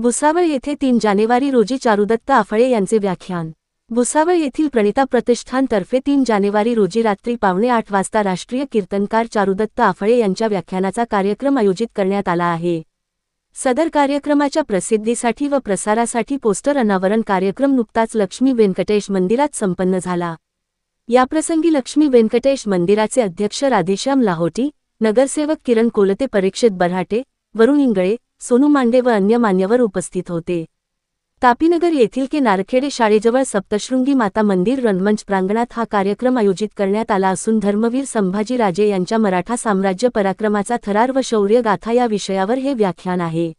भुसावळ येथे तीन जानेवारी रोजी चारुदत्त आफळे यांचे व्याख्यान. भुसावळ येथील प्रणिता प्रतिष्ठानतर्फे तीन जानेवारी रोजी रात्री पावणे आठ वाजता राष्ट्रीय कीर्तनकार चारुदत्त आफळे यांच्या व्याख्यानाचा कार्यक्रम आयोजित करण्यात आला आहे. सदर कार्यक्रमाच्या प्रसिद्धीसाठी व प्रसारासाठी पोस्टर अनावरण कार्यक्रम नुकताच लक्ष्मी व्यंकटेश मंदिरात संपन्न झाला. याप्रसंगी लक्ष्मी व्यंकटेश मंदिराचे अध्यक्ष राधेश्याम लाहोटी नगरसेवक किरण कोलते परीक्षित बऱ्हाटे वरुण इंगळे सोनू मांडे व अन्य मान्यवर उपस्थित होते. तापीनगर येथील के नारखेडे शाळेजवळ सप्तशृंगी माता मंदिर रंगमंच प्रांगणात हा कार्यक्रम आयोजित करण्यात आला असून धर्मवीर संभाजीराजे यांच्या मराठा साम्राज्य पराक्रमाचा थरार व शौर्य गाथा या विषयावर हे व्याख्यान आहे.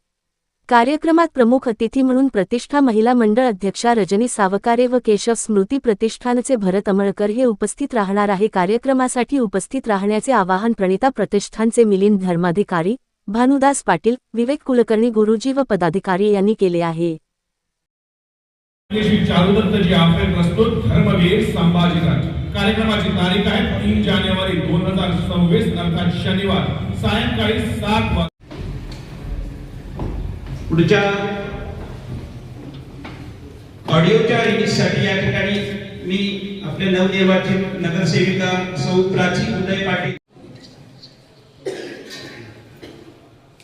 कार्यक्रमात प्रमुख अतिथी म्हणून प्रतिष्ठा महिला मंडळ अध्यक्षा रजनी सावकारे व केशव स्मृती प्रतिष्ठानचे भरत अमळकर हे उपस्थित राहणार आहे. कार्यक्रमासाठी उपस्थित राहण्याचे आवाहन प्रणिता प्रतिष्ठानचे मिलिंद धर्माधिकारी भानुदास पाटील विवेक कुलकर्णी गुरुजी व पदाधिकारी यांनी केले आहे. कार्यक्रमाची तारीख आहे तीन जानेवारी दोन हजार सव्वीस अर्थात शनिवार सायंकाळी सात वाजता पुढच्या ऑडिओच्या रिलीजसाठी या ठिकाणी मी आपल्या नवनिर्वाचित नगरसेविका सौ प्राची उदय पाटील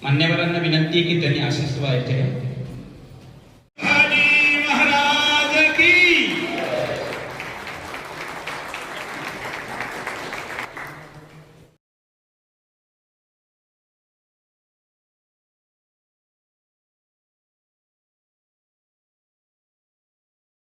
मान्यवरांना विनंती आहे की त्यांनी आशीष व्हायचे